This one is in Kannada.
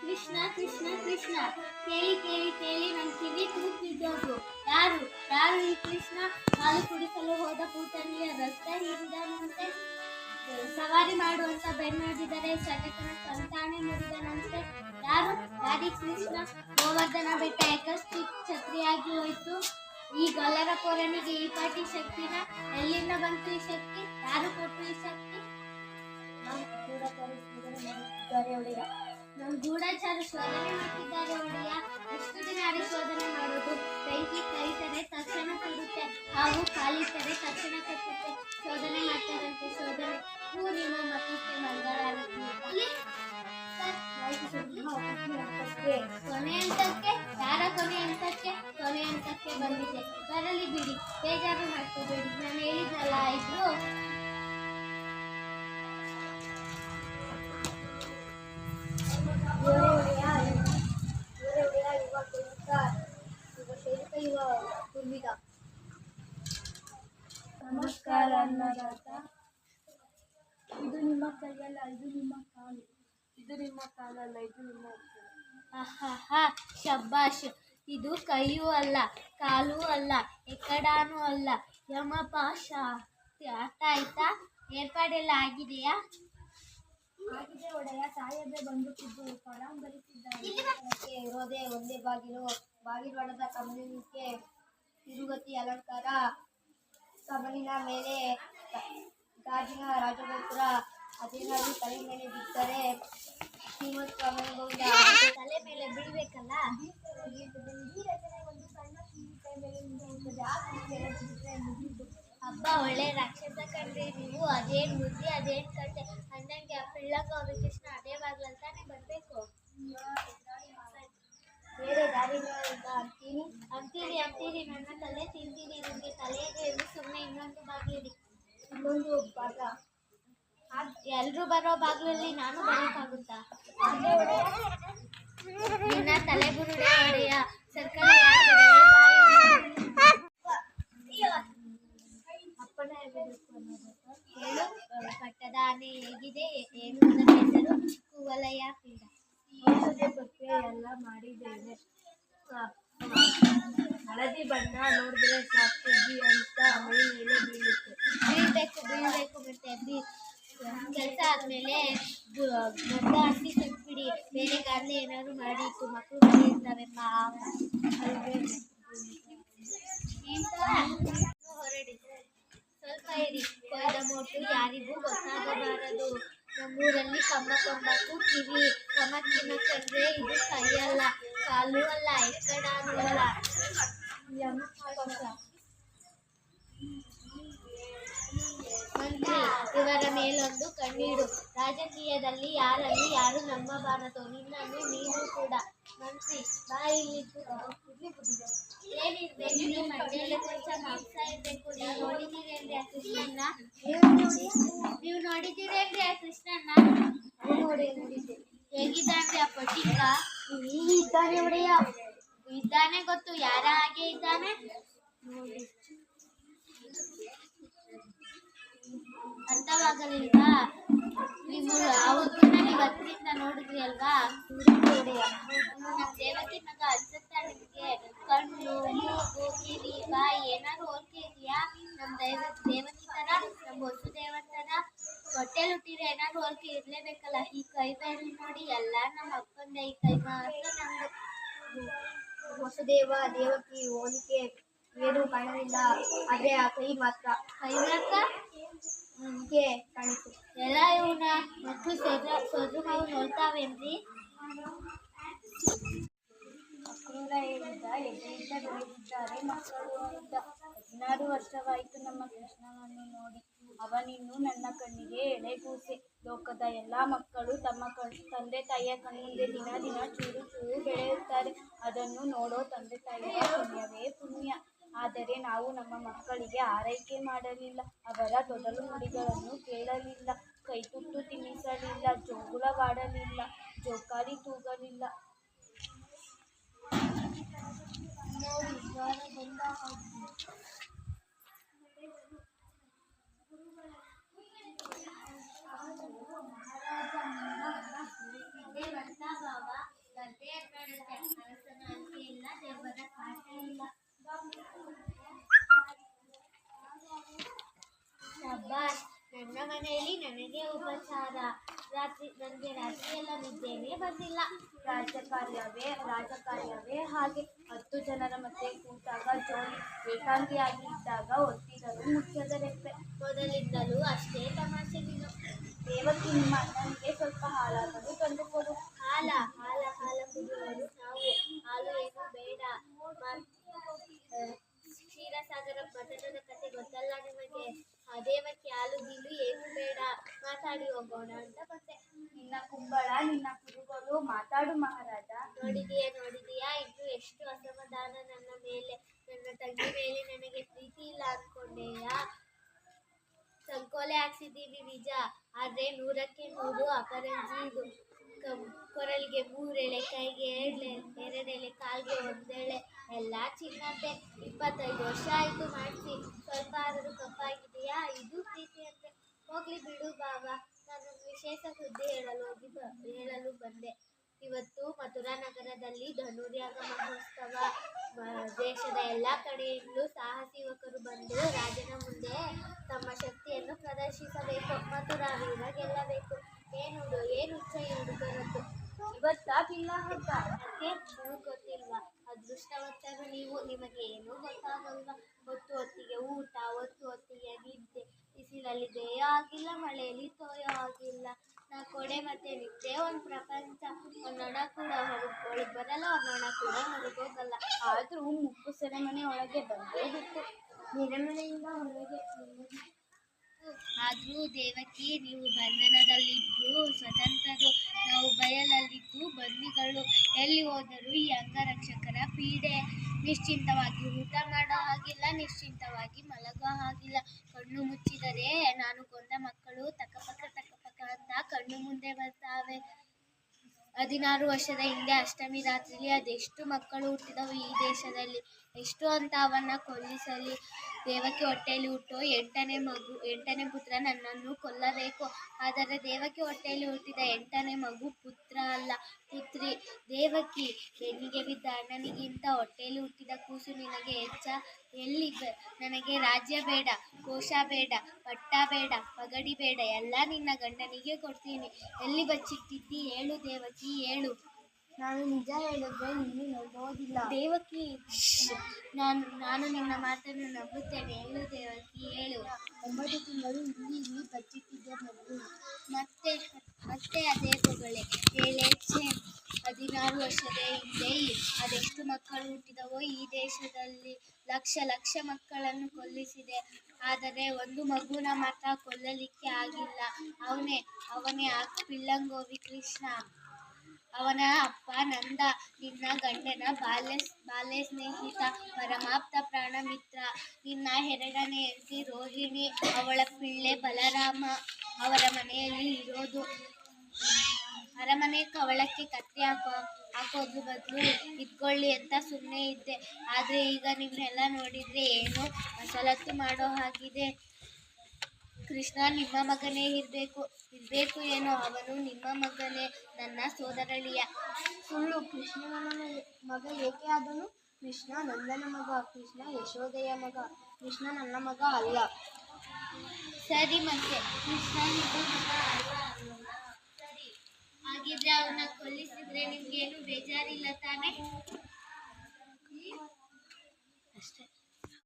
ಕೃಷ್ಣ ಕೃಷ್ಣ ಕೃಷ್ಣ. ಕೇಳಿ ಕೇಳಿ ಕೇಳಿ ನನ್ನ ಕಿವಿ ತೂಪಿದ್ದೋದು ಯಾರು? ಯಾರು ಈ ಕೃಷ್ಣ? ಹಾಲು ಕುಡಿಸಲು ಹೋದ ಪೂತನಿಯ ರಸ್ತೆ ಹಿಂದನಂತೆ ಸವಾರಿ ಮಾಡುವಂತ ಬೆನ್ನಡಿದರೆ ಶತಕನ ಸಂತಾನೆ ಮುರಿದನಂತೆ. ಯಾರು? ಯಾರಿ ಕೃಷ್ಣ? ಗೋವರ್ಧನ ಬೆಟ್ಟ ಯಾಕಷ್ಟು ಛತ್ರಿಯಾಗಿ ಹೋಯಿತು. ಈ ಗೊಲ್ಲರ ಕೋರನಿಗೆ ಈ ಪಾಟಿ ಶಕ್ತಿನ. ಎಲ್ಲಿಂದ ಬಂತು ಈ ಶಕ್ತಿ? ಯಾರು ಕೊಟ್ಟು ಈ ಶಕ್ತಿ? ಗೂಢಚಾರ ಶೋಧನೆ ಮಾಡ್ತಿದ್ದಾರೆ ಒಡೆಯ. ಎಷ್ಟು ದಿನ ಅಡಿ ಶೋಧನೆ ಮಾಡೋದು ಬೆಂಕಿ ಕೈತರೆ ತಕ್ಷಣ ಸುಡುತ್ತೆ ಹಾವು ಕಾಲಿಟ್ಟರೆ, ತಕ್ಷಣ ಕಟ್ಟುತ್ತೆ ಶೋಧನೆ ಮಾಡ್ತಾರಂತೆ ಶೋಧನೆ. ಹೂ ನಿಮ್ಮ ಮಕ್ಕಳಿಗೆ ಕೊನೆ ಅನ್ನದಾತ. ಇದು ನಿಮ್ಮ ಕೈಯಲ್ಲ ಇದು ನಿಮ್ಮ ಕಾಲು. ಇದು ನಿಮ್ಮ ಕಾಲಲ್ಲ ಇದು ನಿಮ್ಮ. ಆಹಾಹಾ ಶಬ್ಬಾಷ್. ಇದು ಕೈಯೂ ಅಲ್ಲ ಕಾಲೂ ಅಲ್ಲ ಎಕ್ಕಡಾನೂ ಅಲ್ಲ. ಯಮಪಾಶ ಅರ್ಥ ಆಯ್ತಾ? ಏರ್ಪಾಡೆಲ್ಲ ಆಗಿದೆಯಾ? ಆಗಿದೆ ಒಡೆಯ. ಸಾಹೇಬ್ರೆ ಕಿದ್ದು ಪರಾಂಬರಿಸಿದ್ದಾರೆ ಅದಕ್ಕೆ ಇರೋದೇ ಒಂದೇ ಬಾಗಿಲು. ಬಾಗಿಲದ ಕಂಬಿಗೆ ತಿರುಗತಿ ಅಲಂಕಾರ. ಕಮಲಿನ ಮೇಲೆ ಗಾಜಿನ ರಾಜಗೋಪುರ ಅದೇನಾದ್ರೂ ತಲೆ ಮೇಲೆ ಬಿದ್ದರೆ ಶ್ರೀಮಂತ ಕಮಲಗೌಡ ತಲೆ ಮೇಲೆ ಬೀಳ್ಬೇಕಲ್ಲ? ಹಬ್ಬ ಒಳ್ಳೆ ರಾಕ್ಷಸ ಕಂಡ್ರಿ ನೀವು. ಅದೇನ್ ಬುದ್ಧಿ, ಅದೇನ್ ಕಂಡೆ ಅಂದಂಗೆ ಆ ಪಿಳ್ಳಕ್ಕ ಕೃಷ್ಣ ಅದೇ ಬಾಗ್ಲಂತಾನೆ ತಾನೇ ಬರ್ಬೇಕು. ಬೇರೆ ದಾರಿಗಳಿಂದ ಅಂತೀನಿ ಅಂತೀರಿ ಅಂತೀರಿ ನನ್ನ ತಲೆ ತಿಂತೀರಿ ನಿಮ್ಗೆ ತಲೆ ಇದೆ ಎಂದು ಸುಮ್ಮನೆ ಇನ್ನೊಂದು ಬಾಗಿಲಿಡಿ ಇನ್ನೊಂದು ಭಾಗ ಎಲ್ರು ಬರೋ ಬಾಗ್ಲಲ್ಲಿ ನಾನು ಬರೋಕ್ಕಾಗುತ್ತಾ ನಿನ್ನ ತಲೆ ಬುರುಡೆ ಒಡೆಯ ಸರ್ಕಲ್ ಅಪ್ಪನ ಹೆಸರು ಅನ್ನೋದು. ಹೇಳು ಪಟ್ಟದ ಆನೆ ಹೇಗಿದೆ ಏನು ಅದರ ಹೆಸರು ಕುವಲಯ ಪೀಡ ಬಗ್ಗೆ ಎಲ್ಲ ಮಾಡಿದ್ದೇವೆ ಕ- ಹಳದಿ ಬಣ್ಣ ನೋಡಿದ್ರೆ ಸಾಕ್ತಿದ್ವಿ ಅಂತ ಮೈ ಮೇಲೆ ಬೀಳುತ್ತೆ. ಬೀಳ್ಬೇಕು ಬೀಳ್ಬೇಕು ಮತ್ತೆ ಕೆಲಸ ಆದ್ಮೇಲೆ ಗದ್ದ ಹಾಕಿ ಕಟ್ಬಿಡಿ ಬೇರೆ ಗಾದ್ಲೆ ಏನಾದ್ರು ಮಾಡಿತ್ತು ಮಕ್ಕಳು ಪಾಪ ಹೊರಡಿ ಸ್ವಲ್ಪ ಇರಿ. ಕೊಯ್ದ ಮೋಟು ಯಾರಿಗೂ ಗೊತ್ತಾಗಬಾರದು. ನಮ್ಮೂರಲ್ಲಿ ಕಂಬ ಕಂಬಕ್ಕೂ ಕಿವಿ ಕಮಕ್ಕಿನ ಕಂಡ್ರೆ ಇದು ಕೈಯಲ್ಲ ಕಾಲು ಅಲ್ಲ ಎಕ್ಕಡಾನು ಅಲ್ಲ ಯಮಪಾಶ. ಮಂತ್ರಿ ಇವರ ಮೇಲೊಂದು ಕಣ್ಣೀಡು ರಾಜಕೀಯದಲ್ಲಿ ಯಾರನ್ನು ಯಾರು ನಂಬಬಾರದು ನಿನ್ನನ್ನು ನೀನು ಕೂಡ ಮಂತ್ರಿ ಬಾ ಇಲ್ಲಿ ನೀವು ನೋಡಿದ್ದೀರೇನ್ರಿ ಆ ಕೃಷ್ಣನ್ನ ನೀವು ನೋಡಿದ್ದೀರೇನ್ರಿ ಆ ಕೃಷ್ಣನ್ನ ನೋಡಿ ಹೇಗಿದ್ದಾನ್ರಿ ಆ ಪಟ್ಟಿಕ ಈಗ ಇದ್ದಾನೆ ಒಡೆಯ ಇದ್ದಾನೆ ಗೊತ್ತು ಯಾರ ಹಾಗೆ ಇದ್ದಾನೆ ಅರ್ಥವಾಗಲಿಲ್ವಾ ನೀವು ನನಗೆ ಹತ್ತಿರಿಂದ ನೋಡಿದ್ರಿ ಅಲ್ವಾ? ನಮ್ಮ ದೇವತೆ ಮಗ ಅನ್ಸುತ್ತಾ ನಿಮಗೆ ಕಣ್ಣು ಮೂಗು ಕಿವಿ ಬಾಯಿ ಏನಾದ್ರು ಹೋಲಿಕೆ ಇದೆಯಾ? ನಮ್ಮ ದೈವ ದೇವತೆ ತರ ನಮ್ಮ ಹೊಸ ದೇವತರ ಹೊಟ್ಟೆಲ್ ಹುಟ್ಟಿದ್ರೆ ಏನಾದ್ರು ಹೋಲಿಕೆ ಇರ್ಲೇಬೇಕಲ್ಲ? ಈ ಕೈ ಬೇರೆ ನೋಡಿ ಎಲ್ಲ ನಮ್ಮ ಅಪ್ಪಂದ ಈ ಕೈ ಮಾತ್ರ ನಮ್ದು ಹೊಸದೇವ ದೇವಕಿ ಹೋಲಿಕೆ ಏನೂ ಕಾಣಲಿಲ್ಲ. ಆದ್ರೆ ಆ ಕೈ ಮಾತ್ರ. ಕೈ ಮಾತ್ರ? ಹೀಗೆ ಕಾಣಿತು ಎಲ್ಲ ಇವನ ಮತ್ತು ಸೋದ್ರ ಸೋದ್ರ ನೋಡ್ತಾವೇನ್ರಿ? ಅಕ್ರೂರ ಹೇಳಿದ್ದ ಎದೆಯಿಂದ ಬೆಳೆದಿದ್ದಾರೆ ಮಕ್ಕಳು ಅಂತ ಹದಿನಾರು ವರ್ಷವಾಯಿತು ನಮ್ಮ ಕೃಷ್ಣನನ್ನು ನೋಡಿ. ಅವನಿನ್ನು ನನ್ನ ಕಣ್ಣಿಗೆ ಎಳೆಗೂಸೆ ಲೋಕದ ಎಲ್ಲ ಮಕ್ಕಳು ತಮ್ಮ ಕಣ್ ತಂದೆ ತಾಯಿಯ ಕಣ್ಣಿಗೆ ದಿನ ದಿನ ಚೂರು ಚೂರು ಬೆಳೆಯುತ್ತಾರೆ. ಅದನ್ನು ನೋಡೋ ತಂದೆ ತಾಯಿಯ ಪುಣ್ಯವೇ ಪುಣ್ಯ. ಆದರೆ ನಾವು ನಮ್ಮ ಮಕ್ಕಳಿಗೆ ಆರೈಕೆ ಮಾಡಲಿಲ್ಲ ಅವರ ತೊಡಲು ನುಡಿಗಳನ್ನು ಕೇಳಲಿಲ್ಲ ಕೈತುತ್ತು ತಿನ್ನಿಸಲಿಲ್ಲ ಜೋಗುಳವಾಡಲಿಲ್ಲ ಜೋಕಾಲಿ ತೂಗಲಿಲ್ಲ ಮಹಾರಾಜ ಉಪಚಾರ ರಾತ್ರಿ ನನಗೆ ರಾತ್ರಿಯೆಲ್ಲ ನಿದ್ದೇನೆ ಬಂದಿಲ್ಲ. ರಾಜಕಾರ್ಯವೇ ರಾಜಕಾರ್ಯವೇ ಹಾಗೆ ಹತ್ತು ಜನರ ಮಧ್ಯೆ ಕೂತಾಗ ಜೋಡಿ ಏಕಾಂಗಿಯಾಗಿ ಇದ್ದಾಗ ಒತ್ತಿದರು ಮುಖ್ಯದ ರೆಪ್ಪೆ. ಮೊದಲಿದ್ದಲೂ ಅಷ್ಟೇ ತಮಾಷೆ ನೀನು. ದೇವಕ್ಕೆ ನಿಮ್ಮ ನನಗೆ ಸ್ವಲ್ಪ ಹಾಲಾಗಲು ತಂದುಕೊಡು ಹಾಲ ಹಾಲ ಹಾಲ ಕುಡಿಯುವರು ನಾವು. ಹಾಲು ಏನು ಬೇಡ. ಕ್ಷೀರಸಾಗರ ಮತನದ ಕತೆ ಗೊತ್ತಲ್ಲ ನಿಮಗೆ? ಆ ದೇವಕ್ಕೆ ಹಾಲು ಗೀಲು ಏನು ಬೇಡ. ಮಾತಾಡಿ ಹೋಗೋಣ ಅಂತ ಬಂದೆ. ನಿನ್ನ ಕುಂಬಳ, ನಿನ್ನ ಕುರುಗಳು ಮಾತಾಡು ಮಹಾರಾಜ. ನೋಡಿದೀಯಾ ನೋಡಿದೀಯಾ? ಇದು ಎಷ್ಟು ಅಸಮಾಧಾನ ನನ್ನ ಮೇಲೆ, ನನ್ನ ತಂಗಿ ಮೇಲೆ ನನಗೆ ಪ್ರೀತಿ ಇಲ್ಲ ಅನ್ಕೊಂಡೆಯಾ? ಸಂಕೋಲೆ ಹಾಕ್ಸಿದ್ದೀನಿ ನಿಜ, ಆದ್ರೆ ನೂರಕ್ಕೆ ನೂರು ಅಪರಂಜಿ ಇದು. ಕೊರಳಿಗೆ ಮೂರೆಳೆ, ಕೈಗೆ ಎರಡ್ಲೆ ಎರಡೆಳೆ, ಕಾಲ್ಗೆ ಒಂದೆಳೆ, ಎಲ್ಲ ಚಿನ್ನತೆ. ಇಪ್ಪತ್ತೈದು ವರ್ಷ ಆಯ್ತು ಮಾಡಿಸಿ. ಸ್ವಲ್ಪ ಆದರೂ ಕಪ್ಪಾಗಿದೆಯಾ? ಇದು ಪ್ರೀತಿ ಅಂತೆ ಹೋಗ್ಲಿ ಬಿಡು ಬಾಬಾ ನಾನು ವಿಶೇಷ ಸುದ್ದಿ ಹೇಳಲು ಹೋಗಿ ಹೇಳಲು ಬಂದೆ. ಇವತ್ತು ಮಥುರಾ ನಗರದಲ್ಲಿ ಧನುರ್ಯಾಗ ಮಹೋತ್ಸವ. ದೇಶದ ಎಲ್ಲ ಕಡೆಯಿಂದಲೂ ಸಾಹಸಿ ಯುವಕರು ಬಂದು ರಾಜನ ಮುಂದೆ ತಮ್ಮ ಶಕ್ತಿಯನ್ನು ಪ್ರದರ್ಶಿಸಬೇಕು. ಮಥುರಾ ವೀರ ಗೆಲ್ಲಬೇಕು. ಏನು ಏನು ಹುಡುಗರದ್ದು? ಇವತ್ತಾ ಪಿಲ್ಲ ಹಬ್ಬ? ನೀವು ಗೊತ್ತಿಲ್ವಾ? ಅದೃಷ್ಟವಂತರು ನೀವು. ನಿಮಗೆ ಏನೂ ಗೊತ್ತಾಗಲ್ವಾ? ಹೊತ್ತು ಹೊತ್ತಿಗೆ ಊಟ ಹೊತ್ತು ಹೊತ್ತಿಗೆ ನಿದ್ದೆ. ಬಿಸಿಲಲ್ಲಿ ಬೇಯೋ ಆಗಿಲ್ಲ ಮಳೆಯಲ್ಲಿ ತೋಯೋ ಆಗಿಲ್ಲ ನಾ ಕೊಡೆ ಮತ್ತೆ ನಿದ್ದೆ ಒಂದು ಪ್ರಪಂಚ ಒಂದೊಣ ಕೂಡ ಹೊರಗೆ ಬರಲ್ಲ ಒಂದೊಣ ಕೂಡ ಹೊರಗೋಗಲ್ಲ ಆದ್ರೂ ಮುಪ್ಪು ಸೆರೆಮನೆ ಒಳಗೆ ಬಂದೇ ಬಿಟ್ಟು. ಹೊರಗೆ ಆದರೂ ದೇವಕಿ, ನೀವು ಬಂಧನದಲ್ಲಿದ್ದು, ಸ್ವತಂತ್ರರು, ನಾವು ಬಯಲಲ್ಲಿದ್ದು ಬಂದಿಗಳು ಎಲ್ಲಿ ಹೋದರೂ ಈ ಅಂಗರಕ್ಷಕರ ಪೀಡೆ ನಿಶ್ಚಿಂತವಾಗಿ ಊಟ ಮಾಡೋ ಹಾಗಿಲ್ಲ, ನಿಶ್ಚಿಂತವಾಗಿ ಮಲಗೋ ಹಾಗಿಲ್ಲ. ಕಣ್ಣು ಮುಚ್ಚಿದರೆ ನಾನು ಕೊಂದ ಮಕ್ಕಳು ತಕಪಕ ತಕಪಕ ಅಂತ ಕಣ್ಣು ಮುಂದೆ ಬರ್ತಾವೆ. ಹದಿನಾರು ವರ್ಷದ ಹಿಂದೆ ಅಷ್ಟಮಿ ರಾತ್ರಿಲಿ ಅದೆಷ್ಟು ಮಕ್ಕಳು ಹುಟ್ಟಿದವು ಈ ದೇಶದಲ್ಲಿ? ಎಷ್ಟು ಅಂತ ಅವನ್ನ ಕೊಲ್ಲಿಸಲಿ. ದೇವಕಿ ಹೊಟ್ಟೆಯಲ್ಲಿ ಹುಟ್ಟು, ಎಂಟನೇ ಮಗು, ಎಂಟನೇ ಪುತ್ರ ನನ್ನನ್ನು ಕೊಲ್ಲಬೇಕು. ಆದರೆ ದೇವಕಿ ಹೊಟ್ಟೆಯಲ್ಲಿ ಹುಟ್ಟಿದ ಎಂಟನೇ ಮಗು ಪುತ್ರ ಅಲ್ಲ, ಪುತ್ರಿ. ದೇವಕಿ ಬೆನ್ನಿಗೆ ಬಿದ್ದ ಅಣ್ಣನಿಗಿಂತ ಹೊಟ್ಟೆಯಲ್ಲಿ ಹುಟ್ಟಿದ ಕೂಸು ನಿನಗೆ ಹೆಚ್ಚ. ಎಲ್ಲಿ ನನಗೆ ರಾಜ್ಯ ಬೇಡ, ಕೋಶ ಬೇಡ, ಪಟ್ಟ ಬೇಡ, ಪಗಡಿ ಬೇಡ. ಎಲ್ಲ ನಿನ್ನ ಗಂಡನಿಗೆ ಕೊಡ್ತೀನಿ. ಎಲ್ಲಿ ಬಚ್ಚಿಟ್ಟಿದ್ದಿ? ಹೇಳು ದೇವಕಿ, ಹೇಳು. ನಾನು ನಿಜ ಹೇಳಿದ್ರೆ ನೀನು ನಂಬೋದಿಲ್ಲ ದೇವಕಿ ನಾನು ನಾನು ನಿನ್ನ ಮಾತನ್ನು ನಂಬುತ್ತೇನೆ. ಹೇಳು ದೇವಕಿ ಹೇಳು. ಒಂಬತ್ತು ತಿಂಗಳು ಇಲ್ಲಿ ಇಲ್ಲಿ ಬಚ್ಚಿಟ್ಟಿದ್ದೆ ಮಗು. ಮತ್ತೆ ಮತ್ತೆ ಅದೇ ಹೊಗಳೇ. ಹೇಳೆ ಹದಿನಾರು ವರ್ಷದ ಹಿಂದೆ ಅದೆಷ್ಟು ಮಕ್ಕಳು ಹುಟ್ಟಿದವೋ ಈ ದೇಶದಲ್ಲಿ ಲಕ್ಷ ಲಕ್ಷ ಮಕ್ಕಳನ್ನು ಕೊಲ್ಲಿಸಿದೆ. ಆದರೆ ಒಂದು ಮಗುನ ಮಾತ್ರ ಕೊಲ್ಲಲಿಕ್ಕೆ ಆಗಿಲ್ಲ. ಅವನೇ ಅವನೇ ಆ ಪಿಲ್ಲಂಗೋವಿ ಕೃಷ್ಣ. ಅವನ ಅಪ್ಪ ನಂದ, ನಿನ್ನ ಗಂಡನ ಬಾಲ್ಯ ಬಾಲ್ಯ ಸ್ನೇಹಿತ, ಪರಮಾಪ್ತ ಪ್ರಾಣ ಮಿತ್ರ ನಿನ್ನ ಎರಡನೇ ಹೆಂಡತಿ ರೋಹಿಣಿ, ಅವಳ ಪಿಳ್ಳೆ ಬಲರಾಮ, ಅವರ ಮನೆಯಲ್ಲಿ ಇರೋದು. ಅರಮನೆ ಕವಳಕ್ಕೆ ಕತ್ತಿ ಹಾಕೋ, ಹಾಕೋದು ಬದಲು ಇಟ್ಕೊಳ್ಳಿ ಅಂತ ಸುಮ್ಮನೆ ಇದ್ದೆ. ಆದರೆ ಈಗ ನಿಮ್ಮನ್ನೆಲ್ಲ ನೋಡಿದರೆ ಏನೋ ಮಸಲತ್ತು ಮಾಡೋ ಹಾಗಿದೆ. ಕೃಷ್ಣ, ನಿಮ್ಮ ಮಗನೇ ಇರಬೇಕು ಇರಬೇಕು ಏನೋ, ಅವನು ನಿಮ್ಮ ಮಗನೇ, ನನ್ನ ಸೋದರಳಿಯ. ಸುಳ್ಳು. ಕೃಷ್ಣನ ಮಗ- ಏಕೆ ಆದನು? ಕೃಷ್ಣ, ನಂದನ ಮಗ. ಕೃಷ್ಣ ಯಶೋದೆಯ ಮಗ. ಕೃಷ್ಣ, ನನ್ನ ಮಗ ಅಲ್ಲ. ಸರಿ ಮತ್ತೆ. ಕೃಷ್ಣ, ನಿಮ್ಮ ಮಗ ಅಲ್ಲ? ಸರಿ. ಹಾಗಿದ್ರೆ ಅವನ್ನ ಕೊಲ್ಲಿಸಿದ್ರೆ ನಿಮ್ಗೇನು ಬೇಜಾರಿಲ್ಲ ತಾನೇ? ಅಷ್ಟೇ.